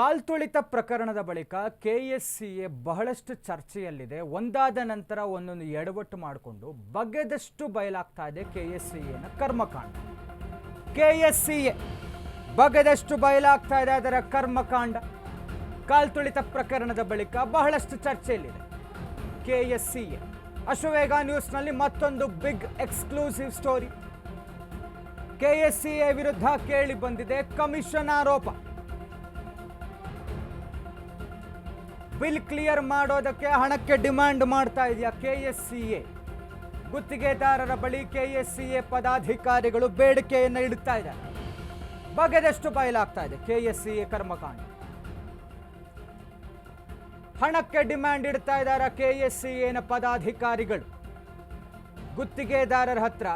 ಕಾಲ್ತುಳಿತ ಪ್ರಕರಣದ ಬಳಿಕ K S C A ಬಹಳಷ್ಟು ಚರ್ಚೆಯಲ್ಲಿದೆ. ಒಂದಾದ ನಂತರ ಒಂದೊಂದು ಎಡವಟ್ಟು ಮಾಡಿಕೊಂಡು ಬಗೆದಷ್ಟು ಬಯಲಾಗ್ತಾ ಇದೆ ಎನ ಕರ್ಮಕಾಂಡ. ಕೆ ಎಸ್ ಸಿ ಎ ಬಗೆದಷ್ಟು ಬಯಲಾಗ್ತಾ ಇದೆ ಅದರ ಕರ್ಮಕಾಂಡ. ಕಾಲ್ತುಳಿತ ಪ್ರಕರಣದ ಬಳಿಕ ಬಹಳಷ್ಟು ಚರ್ಚೆಯಲ್ಲಿದೆ. K S C A Ashwavega ನ್ಯೂಸ್ನಲ್ಲಿ ಮತ್ತೊಂದು big exclusive story. K S C A ವಿರುದ್ಧ ಕೇಳಿ ಬಂದಿದೆ ಕಮಿಷನ್ ಆರೋಪ. ಬಿಲ್ ಕ್ಲಿಯರ್ ಮಾಡೋದಕ್ಕೆ ಹಣಕ್ಕೆ ಡಿಮ್ಯಾಂಡ್ ಮಾಡ್ತಾ ಇದೆಯಾ ಕೆ ಎಸ್ ಸಿ ಎ ಗುತ್ತಿಗೆದಾರರ ಬಳಿ ಕೆ ಎಸ್ ಸಿ ಎ ಪದಾಧಿಕಾರಿಗಳು ಬೇಡಿಕೆಯನ್ನು ಇಡ್ತಾ ಇದ್ದಾರೆ. ಬಗೆದಷ್ಟು ಬಯಲಾಗ್ತಾ ಇದೆ ಎ ಕರ್ಮಕಾಂಡ. ಹಣಕ್ಕೆ ಡಿಮ್ಯಾಂಡ್ ಇಡ್ತಾ ಇದ್ದಾರೆ ಎನ ಪದಾಧಿಕಾರಿಗಳು? ಗುತ್ತಿಗೆದಾರರ ಹತ್ರ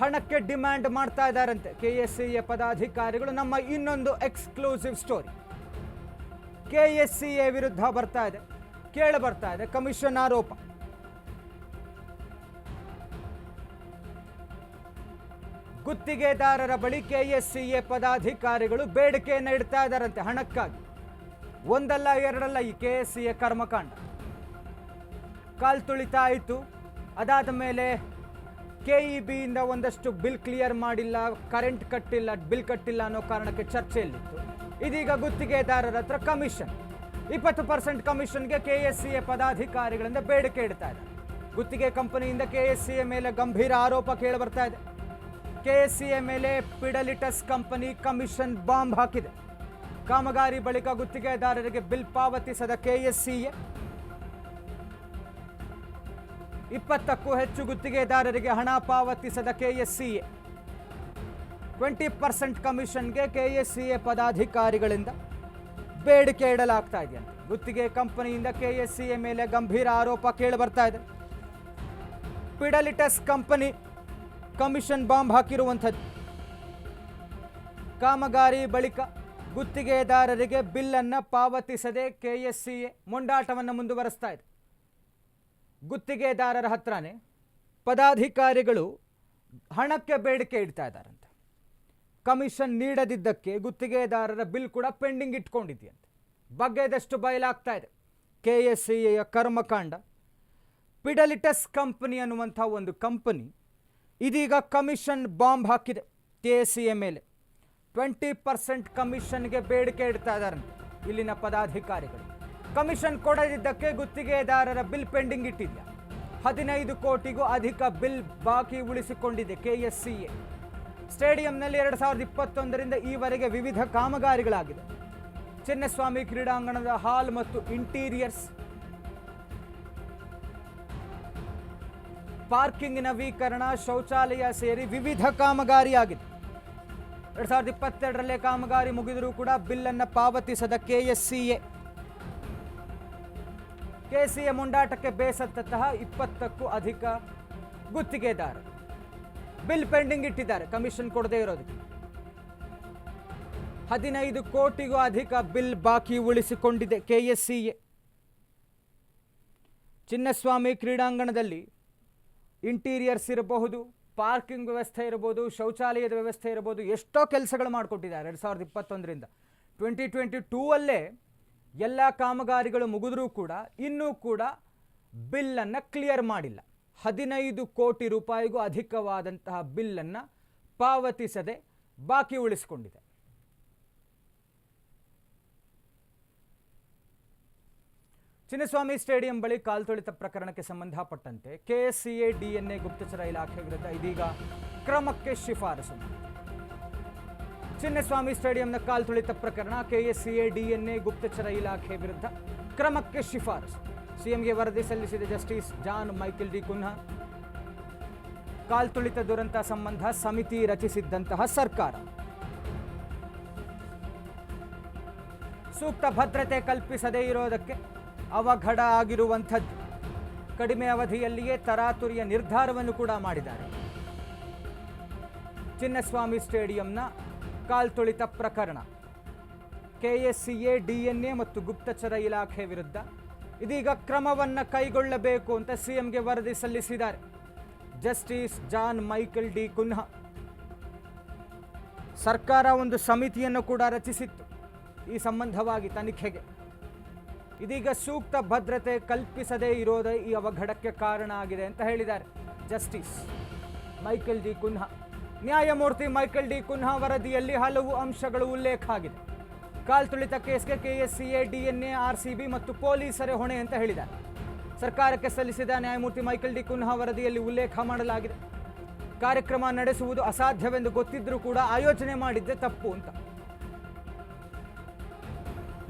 ಹಣಕ್ಕೆ ಡಿಮ್ಯಾಂಡ್ ಮಾಡ್ತಾ ಇದ್ದಾರಂತೆ ಕೆ ಎಸ್ ಸಿ ಎ ಪದಾಧಿಕಾರಿಗಳು. ನಮ್ಮ ಇನ್ನೊಂದು ಎಕ್ಸ್ಕ್ಲೂಸಿವ್ ಸ್ಟೋರಿ. ಕೆಎಸ್ಸಿಎ ವಿರುದ್ಧ ಬರ್ತಾ ಇದೆ. ಕೇಳಿ ಬರ್ತಾ ಇದೆ. ಕಮಿಷನ್ ಆರೋಪ. ಗುತ್ತಿಗೆದಾರರ ಬಳಿ ಕೆ ಎಸ್ ಸಿ ಎ ಪದಾಧಿಕಾರಿಗಳು ಬೇಡಿಕೆಯನ್ನು ಇಡ್ತಾ ಇದ್ದಾರಂತೆ ಹಣಕ್ಕಾಗಿ. ಒಂದಲ್ಲ ಎರಡಲ್ಲ ಈ ಕೆ ಎಸ್ ಸಿ ಎ ಕರ್ಮಕಾಂಡ. ಕಾಲ್ ತುಳಿತಾ ಆಯಿತು ಅದಾದ ಮೇಲೆ ಕೆ ಇ ಬಿಯಿಂದ ಒಂದಷ್ಟು ಬಿಲ್ ಕ್ಲಿಯರ್ ಮಾಡಿಲ್ಲ, ಕರೆಂಟ್ ಕಟ್ಟಿಲ್ಲ, ಬಿಲ್ ಕಟ್ಟಿಲ್ಲ ಅನ್ನೋ ಕಾರಣಕ್ಕೆ ಚರ್ಚೆಯಲ್ಲಿತ್ತು. ಇದೀಗ ಗುತ್ತಿಗೆದಾರರ ಹತ್ರ ಕಮಿಷನ್. ಇಪ್ಪತ್ತು ಪರ್ಸೆಂಟ್ ಕಮಿಷನ್ಗೆ ಕೆ ಎಸ್ ಸಿ ಎ ಪದಾಧಿಕಾರಿಗಳಿಂದ ಬೇಡಿಕೆ ಇಡ್ತಾ ಇದೆ. ಗುತ್ತಿಗೆ ಕಂಪನಿಯಿಂದ ಕೆ ಎಸ್ ಸಿ ಎ ಮೇಲೆ ಗಂಭೀರ ಆರೋಪ ಕೇಳಿ ಬರ್ತಾ ಇದೆ. ಕೆ ಎಸ್ ಸಿ ಎ ಮೇಲೆ ಪಿಡಲಿಟಸ್ ಕಂಪನಿ ಕಮಿಷನ್ ಬಾಂಬ್ ಹಾಕಿದೆ. ಕಾಮಗಾರಿ ಬಳಿಕ ಗುತ್ತಿಗೆದಾರರಿಗೆ ಬಿಲ್ ಪಾವತಿಸದ ಕೆ ಎಸ್ ಸಿ ಎ ಇಪ್ಪತ್ತಕ್ಕೂ ಹೆಚ್ಚು ಗುತ್ತಿಗೆದಾರರಿಗೆ ಹಣ ಪಾವತಿಸದ ಕೆಎಸ್ಸಿಎ ಟ್ವೆಂಟಿ ಪರ್ಸೆಂಟ್ ಕಮಿಷನ್ಗೆ ಕೆ ಎಸ್ ಸಿ ಎ ಪದಾಧಿಕಾರಿಗಳಿಂದ ಬೇಡಿಕೆ ಇಡಲಾಗ್ತಾ ಇದೆಯಂತೆ ಗುತ್ತಿಗೆ ಕಂಪನಿಯಿಂದ ಕೆ ಎಸ್ ಸಿ ಎ ಮೇಲೆ ಗಂಭೀರ ಆರೋಪ ಕೇಳಿ ಬರ್ತಾ ಇದೆ. ಪಿಡಲಿಟಸ್ ಕಂಪನಿ ಕಮಿಷನ್ ಬಾಂಬ್ ಹಾಕಿರುವಂಥದ್ದು. ಕಾಮಗಾರಿ ಬಳಿಕ ಗುತ್ತಿಗೆದಾರರಿಗೆ ಬಿಲ್ಲನ್ನು ಪಾವತಿಸದೆ ಕೆ ಎಸ್ ಸಿ ಎ ಮೊಂಡಾಟವನ್ನು ಮುಂದುವರಿಸ್ತಾ ಇದೆ. ಗುತ್ತಿಗೆದಾರರ ಹತ್ರನೇ ಪದಾಧಿಕಾರಿಗಳು ಹಣಕ್ಕೆ ಬೇಡಿಕೆ ಇಡ್ತಾ ಇದ್ದಾರಂತೆ. ಕಮಿಷನ್ ನೀಡದಿದ್ದಕ್ಕೆ ಗುತ್ತಿಗೆದಾರರ ಬಿಲ್ ಕೂಡ ಪೆಂಡಿಂಗ್ ಇಟ್ಕೊಂಡಿದೆಯಂತೆ. ಬಗ್ಗೆದಷ್ಟು ಬಯಲಾಗ್ತಾ ಇದೆ. ಕೆ ಎಸ್ ಸಿ ಎಯ ಕರ್ಮಕಾಂಡ, ಪಿಡಲಿಟಸ್ ಕಂಪನಿ ಅನ್ನುವಂಥ ಒಂದು ಕಂಪನಿ ಇದೀಗ ಕಮಿಷನ್ ಬಾಂಬ್ ಹಾಕಿದೆ ಕೆ ಎಸ್ ಸಿ ಎ ಮೇಲೆ. ಟ್ವೆಂಟಿ ಪರ್ಸೆಂಟ್ ಕಮಿಷನ್ಗೆ ಬೇಡಿಕೆ ಇಡ್ತಾ ಇದ್ದಾರಂತೆ ಇಲ್ಲಿನ ಪದಾಧಿಕಾರಿಗಳು. ಕಮಿಷನ್ ಕೊಡದಿದ್ದಕ್ಕೆ ಗುತ್ತಿಗೆದಾರರ ಬಿಲ್ ಪೆಂಡಿಂಗ್ ಇಟ್ಟಿದ್ದ ಹದಿನೈದು ಕೋಟಿಗೂ ಅಧಿಕ ಬಿಲ್ ಬಾಕಿ ಉಳಿಸಿಕೊಂಡಿದೆ ಕೆಎಸ್ಸಿಎ. ಸ್ಟೇಡಿಯಂನಲ್ಲಿ ಎರಡು ಸಾವಿರದ ಇಪ್ಪತ್ತೊಂದರಿಂದ ಈವರೆಗೆ ವಿವಿಧ ಕಾಮಗಾರಿಗಳಾಗಿದೆ ಚಿನ್ನಸ್ವಾಮಿ ಕ್ರೀಡಾಂಗಣದ ಹಾಲ್ ಮತ್ತು ಇಂಟೀರಿಯರ್ಸ್ ಪಾರ್ಕಿಂಗ್ ನವೀಕರಣ ಶೌಚಾಲಯ ಸೇರಿ ವಿವಿಧ ಕಾಮಗಾರಿಯಾಗಿದೆ. ಎರಡ್ ಸಾವಿರದ ಇಪ್ಪತ್ತೆರಡರಲ್ಲೇ ಕಾಮಗಾರಿ ಮುಗಿದರೂ ಕೂಡ ಬಿಲ್ಲನ್ನು ಪಾವತಿಸದ ಕೆಎಸ್ಸಿಎ. ಕೆಸಿಎ ಮುಂಡಾಟಕ್ಕೆ ಬೇಸತ್ತಂತಹ ಇಪ್ಪತ್ತಕ್ಕೂ ಅಧಿಕ ಗುತ್ತಿಗೆದಾರರು. ಬಿಲ್ ಪೆಂಡಿಂಗ್ ಇಟ್ಟಿದ್ದಾರೆ. ಕಮಿಷನ್ ಕೊಡದೇ ಇರೋದಕ್ಕೆ. ಹದಿನೈದು ಕೋಟಿಗೂ ಅಧಿಕ ಬಿಲ್ ಬಾಕಿ ಉಳಿಸಿಕೊಂಡಿದೆ ಕೆಎಸ್ಸಿಎ. ಚಿನ್ನಸ್ವಾಮಿ ಕ್ರೀಡಾಂಗಣದಲ್ಲಿ ಇಂಟೀರಿಯರ್ಸ್ ಇರಬಹುದು, ಪಾರ್ಕಿಂಗ್ ವ್ಯವಸ್ಥೆ ಇರಬಹುದು, ಶೌಚಾಲಯದ ವ್ಯವಸ್ಥೆ ಇರಬಹುದು, ಎಷ್ಟೋ ಕೆಲಸಗಳು ಮಾಡಿಕೊಟ್ಟಿದ್ದಾರೆ ಎರಡು ಸಾವಿರದ ಇಪ್ಪತ್ತೊಂದರಿಂದ. ಟ್ವೆಂಟಿ ಟ್ವೆಂಟಿ ಟೂ ಅಲ್ಲೇ ಎಲ್ಲ ಕಾಮಗಾರಿಗಳು ಮುಗಿದ್ರೂ ಕೂಡ ಇನ್ನೂ ಕೂಡ ಬಿಲ್ಲನ್ನು ಕ್ಲಿಯರ್ ಮಾಡಿಲ್ಲ. ಹದಿನೈದು ಕೋಟಿ ರೂಪಾಯಿಗೂ ಅಧಿಕವಾದಂತಹ ಬಿಲ್ಲನ್ನು ಪಾವತಿಸದೆ ಬಾಕಿ ಉಳಿಸಿಕೊಂಡಿದೆ. ಚಿನ್ನಸ್ವಾಮಿ ಸ್ಟೇಡಿಯಂ ಬಳಿ ಕಾಲ್ತುಳಿತ ಪ್ರಕರಣಕ್ಕೆ ಸಂಬಂಧಪಟ್ಟಂತೆ ಕೆಎಸ್ಸಿಎ, ಡಿಎನ್ಎ, ಗುಪ್ತಚರ ಇಲಾಖೆ ವಿರುದ್ಧ ಇದೀಗ ಕ್ರಮಕ್ಕೆ ಶಿಫಾರಸು. ಚಿನ್ನಸ್ವಾಮಿ ಸ್ಟೇಡಿಯಂನ ಕಾಲ್ತುಳಿತ ಪ್ರಕರಣ ಕೆಎಸ್ಸಿಎ, ಡಿಎನ್ಎ, ಗುಪ್ತಚರ ಇಲಾಖೆ ವಿರುದ್ಧ ಕ್ರಮಕ್ಕೆ ಶಿಫಾರಸು. ಸಿಎಂಗೆ ವರದಿ ಸಲ್ಲಿಸಿದ justice John Michael D Cunha ಕಾಲ್ತುಳಿತ ದುರಂತ ಸಂಬಂಧ ಸಮಿತಿ ರಚಿಸಿದ್ದಂತಹ ಸರ್ಕಾರ. ಸೂಕ್ತ ಭದ್ರತೆ ಕಲ್ಪಿಸದೇ ಇರೋದಕ್ಕೆ ಅವಘಡ ಆಗಿರುವಂಥದ್ದು. ಕಡಿಮೆ ಅವಧಿಯಲ್ಲಿಯೇ ತರಾತುರಿಯ ನಿರ್ಧಾರವನ್ನು ಕೂಡ ಮಾಡಿದ್ದಾರೆ. ಚಿನ್ನಸ್ವಾಮಿ ಸ್ಟೇಡಿಯಂನ ಕಾಲ್ತುಳಿತ ಪ್ರಕರಣ. ಕೆಎಸ್ಸಿಎ, ಡಿಎನ್ಎ ಮತ್ತು ಗುಪ್ತಚರ ಇಲಾಖೆ ವಿರುದ್ಧ ಇದೀಗ ಕ್ರಮವನ್ನು ಕೈಗೊಳ್ಳಬೇಕು ಅಂತ ಸಿಎಂಗೆ ವರದಿ ಸಲ್ಲಿಸಿದ್ದಾರೆ. Justice John Michael D Cunha. ಸರ್ಕಾರ ಒಂದು ಸಮಿತಿಯನ್ನು ಕೂಡ ರಚಿಸಿತ್ತು. ಈ ಸಂಬಂಧವಾಗಿ ತನಿಖೆಗೆ. ಇದೀಗ ಸೂಕ್ತ ಭದ್ರತೆ ಕಲ್ಪಿಸದೇ ಇರೋದೇ ಈ ಅವಘಡಕ್ಕೆ ಕಾರಣ ಆಗಿದೆ ಅಂತ ಹೇಳಿದ್ದಾರೆ ಜಸ್ಟಿಸ್ ಮೈಕೆಲ್ ಡಿ ಕುನ್ಹಾ. ನ್ಯಾಯಮೂರ್ತಿ ಮೈಕೆಲ್ ಡಿ ಕುನ್ಹಾ ವರದಿಯಲ್ಲಿ ಹಲವು ಅಂಶಗಳು ಉಲ್ಲೇಖ ಆಗಿದೆ. ಕಾಲ್ತುಳಿತ ಕೇಸ್ಗೆ ಕೆಎಸ್ಸಿಎ ಡಿಎನ್ಎ, ಆರ್ಸಿಬಿ ಮತ್ತು ಪೊಲೀಸರೇ ಹೊಣೆ ಅಂತ ಹೇಳಿದ್ದಾರೆ ಸರ್ಕಾರಕ್ಕೆ ಸಲ್ಲಿಸಿದ ನ್ಯಾಯಮೂರ್ತಿ ಮೈಕೆಲ್ ಡಿ ಕುನ್ಹಾ ವರದಿಯಲ್ಲಿ ಉಲ್ಲೇಖ ಮಾಡಲಾಗಿದೆ. ಕಾರ್ಯಕ್ರಮ ನಡೆಸುವುದು ಅಸಾಧ್ಯವೆಂದು ಗೊತ್ತಿದ್ದರೂ ಕೂಡ ಆಯೋಜನೆ ಮಾಡಿದ್ದೆ ತಪ್ಪು ಅಂತ.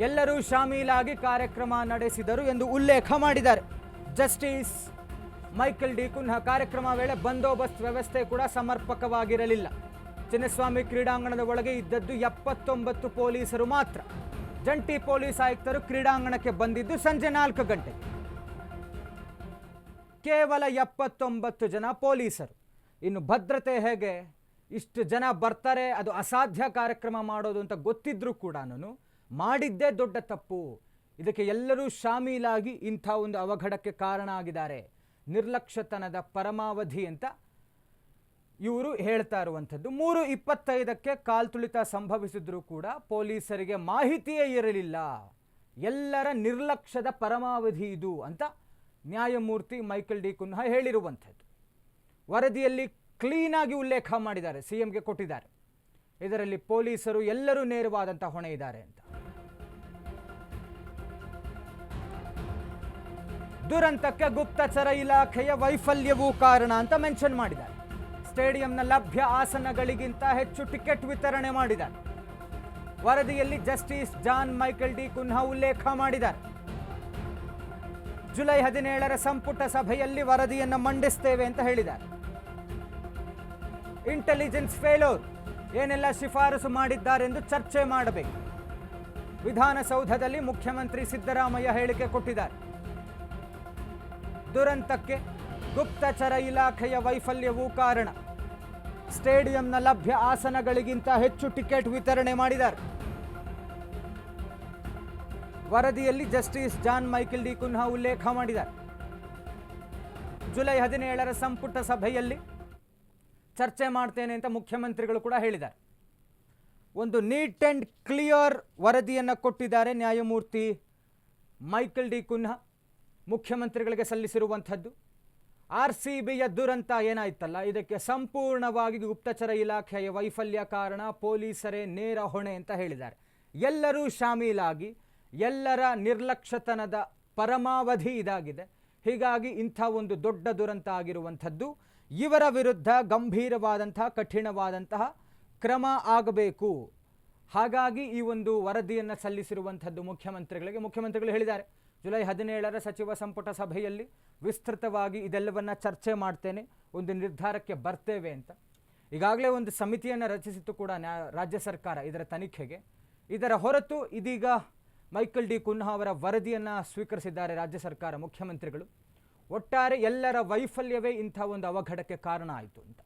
ಎಲ್ಲರೂ ಶಾಮೀಲಾಗಿ ಕಾರ್ಯಕ್ರಮ ನಡೆಸಿದರು ಎಂದು ಉಲ್ಲೇಖ ಮಾಡಿದ್ದಾರೆ. ಜಸ್ಟಿಸ್ ಮೈಕೆಲ್ ಡಿ ಕುನ್ಹಾ ಕಾರ್ಯಕ್ರಮ ವೇಳೆ ಬಂದೋಬಸ್ತ್ ವ್ಯವಸ್ಥೆ ಕೂಡ ಸಮರ್ಪಕವಾಗಿರಲಿಲ್ಲ. ಚಿನ್ನಸ್ವಾಮಿ ಕ್ರೀಡಾಂಗಣದ ಒಳಗೆ ಇದ್ದದ್ದು ಎಪ್ಪತ್ತೊಂಬತ್ತು ಪೊಲೀಸರು ಮಾತ್ರ. ಜಂಟಿ ಪೊಲೀಸ್ ಆಯುಕ್ತರು ಕ್ರೀಡಾಂಗಣಕ್ಕೆ ಬಂದಿದ್ದು ಸಂಜೆ ನಾಲ್ಕು ಗಂಟೆ. ಕೇವಲ ಎಪ್ಪತ್ತೊಂಬತ್ತು ಜನ ಪೊಲೀಸರು. ಇನ್ನು ಭದ್ರತೆ ಹೇಗೆ? ಇಷ್ಟು ಜನ ಬರ್ತಾರೆ, ಅದು ಅಸಾಧ್ಯ ಕಾರ್ಯಕ್ರಮ ಮಾಡೋದು ಅಂತ ಗೊತ್ತಿದ್ರೂ ಕೂಡ ನಾನು ಮಾಡಿದ್ದೇ ದೊಡ್ಡ ತಪ್ಪು. ಇದಕ್ಕೆ ಎಲ್ಲರೂ ಶಾಮೀಲಾಗಿ ಇಂಥ ಒಂದು ಅವಘಡಕ್ಕೆ ಕಾರಣ ಆಗಿದ್ದಾರೆ. ನಿರ್ಲಕ್ಷ್ಯತನದ ಪರಮಾವಧಿ ಅಂತ ಇವರು ಹೇಳ್ತಾ ಇರುವಂಥದ್ದು. ಮೂರು ಇಪ್ಪತ್ತೈದಕ್ಕೆ ಕಾಲ್ತುಳಿತ ಸಂಭವಿಸಿದ್ರೂ ಕೂಡ ಪೊಲೀಸರಿಗೆ ಮಾಹಿತಿಯೇ ಇರಲಿಲ್ಲ. ಎಲ್ಲರ ನಿರ್ಲಕ್ಷ್ಯದ ಪರಮಾವಧಿ ಇದು ಅಂತ ನ್ಯಾಯಮೂರ್ತಿ ಮೈಕೆಲ್ ಡಿ ಕುನ್ಹ ಹೇಳಿರುವಂಥದ್ದು. ವರದಿಯಲ್ಲಿ ಕ್ಲೀನಾಗಿ ಉಲ್ಲೇಖ ಮಾಡಿದ್ದಾರೆ ಸಿ ಎಂಗೆ ಕೊಟ್ಟಿದ್ದಾರೆ. ಇದರಲ್ಲಿ ಪೊಲೀಸರು ಎಲ್ಲರೂ ನೇರವಾದಂಥ ಹೊಣೆ ಇದ್ದಾರೆ ಅಂತ. ದುರಂತಕ್ಕೆ ಗುಪ್ತಚರ ಇಲಾಖೆಯ ವೈಫಲ್ಯವೂ ಕಾರಣ ಅಂತ ಮೆನ್ಷನ್ ಮಾಡಿದ್ದಾರೆ. ಸ್ಟೇಡಿಯಂನ ಲಭ್ಯ ಆಸನಗಳಿಗಿಂತ ಹೆಚ್ಚು ಟಿಕೆಟ್ ವಿತರಣೆ ಮಾಡಿದ್ದಾರೆ. ವರದಿಯಲ್ಲಿ justice John Michael D Cunha ಉಲ್ಲೇಖ ಮಾಡಿದ್ದಾರೆ. ಜುಲೈ ಹದಿನೇಳರ ಸಂಪುಟ ಸಭೆಯಲ್ಲಿ ವರದಿಯನ್ನು ಮಂಡಿಸ್ತೇವೆ ಅಂತ ಹೇಳಿದ್ದಾರೆ. ಇಂಟೆಲಿಜೆನ್ಸ್ ಫೇಲೋರ್ ಏನೆಲ್ಲ ಶಿಫಾರಸು ಮಾಡಿದ್ದಾರೆಂದು ಚರ್ಚೆ ಮಾಡಬೇಕು. ವಿಧಾನಸೌಧದಲ್ಲಿ ಮುಖ್ಯಮಂತ್ರಿ ಸಿದ್ದರಾಮಯ್ಯ ಹೇಳಿಕೆ ಕೊಟ್ಟಿದ್ದಾರೆ. ದುರಂತಕ್ಕೆ ಗುಪ್ತಚರ ಇಲಾಖೆಯ ವೈಫಲ್ಯವೂ ಕಾರಣ. ಸ್ಟೇಡಿಯಂನ ಲಭ್ಯ ಆಸನಗಳಿಗಿಂತ ಹೆಚ್ಚು ಟಿಕೆಟ್ ವಿತರಣೆ ಮಾಡಿದ್ದಾರೆ. ವರದಿಯಲ್ಲಿ justice John Michael D Cunha ಉಲ್ಲೇಖ ಮಾಡಿದ್ದಾರೆ. ಜುಲೈ ಹದಿನೇಳರ ಸಂಪುಟ ಸಭೆಯಲ್ಲಿ ಚರ್ಚೆ ಮಾಡ್ತೇನೆ ಅಂತ ಮುಖ್ಯಮಂತ್ರಿಗಳು ಕೂಡ ಹೇಳಿದ್ದಾರೆ. ಒಂದು ನೀಟ್ ಆ್ಯಂಡ್ ಕ್ಲಿಯರ್ ವರದಿಯನ್ನು ಕೊಟ್ಟಿದ್ದಾರೆ ನ್ಯಾಯಮೂರ್ತಿ ಮೈಕೆಲ್ ಡಿ ಕುನ್ಹಾ ಮುಖ್ಯಮಂತ್ರಿಗಳಿಗೆ ಸಲ್ಲಿಸಿರುವಂಥದ್ದು. ಆರ್ ಸಿ ಬಿಯ ದುರಂತ ಏನಾಯ್ತಲ್ಲ? ಇದಕ್ಕೆ ಸಂಪೂರ್ಣವಾಗಿ ಗುಪ್ತಚರ ಇಲಾಖೆಯ ವೈಫಲ್ಯ ಕಾರಣ ಪೊಲೀಸರೇ ನೇರ ಹೊಣೆ ಅಂತ ಹೇಳಿದ್ದಾರೆ. ಎಲ್ಲರೂ ಶಾಮೀಲಾಗಿ, ಎಲ್ಲರ ನಿರ್ಲಕ್ಷ್ಯತನದ ಪರಮಾವಧಿ ಇದಾಗಿದೆ. ಹೀಗಾಗಿ ಇಂಥ ಒಂದು ದೊಡ್ಡ ದುರಂತ ಆಗಿರುವಂಥದ್ದು ಇವರ ವಿರುದ್ಧ ಗಂಭೀರವಾದಂತಹ ಕಠಿಣವಾದಂತಹ ಕ್ರಮ ಆಗಬೇಕು. ಹಾಗಾಗಿ ಈ ಒಂದು ವರದಿಯನ್ನು ಸಲ್ಲಿಸಿರುವಂಥದ್ದು ಮುಖ್ಯಮಂತ್ರಿಗಳಿಗೆ ಮುಖ್ಯಮಂತ್ರಿಗಳು ಹೇಳಿದ್ದಾರೆ. ಜುಲೈ ಹದಿನೇಳರ ಸಚಿವ ಸಂಪುಟ ಸಭೆಯಲ್ಲಿ ವಿಸ್ತೃತವಾಗಿ ಇದೆಲ್ಲವನ್ನ ಚರ್ಚೆ ಮಾಡ್ತೇನೆ, ಒಂದು ನಿರ್ಧಾರಕ್ಕೆ ಬರ್ತೇವೆ ಅಂತ. ಈಗಾಗಲೇ ಒಂದು ಸಮಿತಿಯನ್ನು ರಚಿಸಿತ್ತು ಕೂಡ ನ್ಯಾ, ರಾಜ್ಯ ಸರ್ಕಾರ ಇದರ ತನಿಖೆಗೆ. ಇದರ ಹೊರತು ಇದೀಗ ಮೈಕಲ್ ಡಿ ಕುನ್ಹಾ ಅವರ ವರದಿಯನ್ನು ಸ್ವೀಕರಿಸಿದ್ದಾರೆ ರಾಜ್ಯ ಸರ್ಕಾರ ಮುಖ್ಯಮಂತ್ರಿಗಳು. ಒಟ್ಟಾರೆ ಎಲ್ಲರ ವೈಫಲ್ಯವೇ ಇಂಥ ಒಂದು ಅವಘಡಕ್ಕೆ ಕಾರಣ ಆಯಿತು ಅಂತ.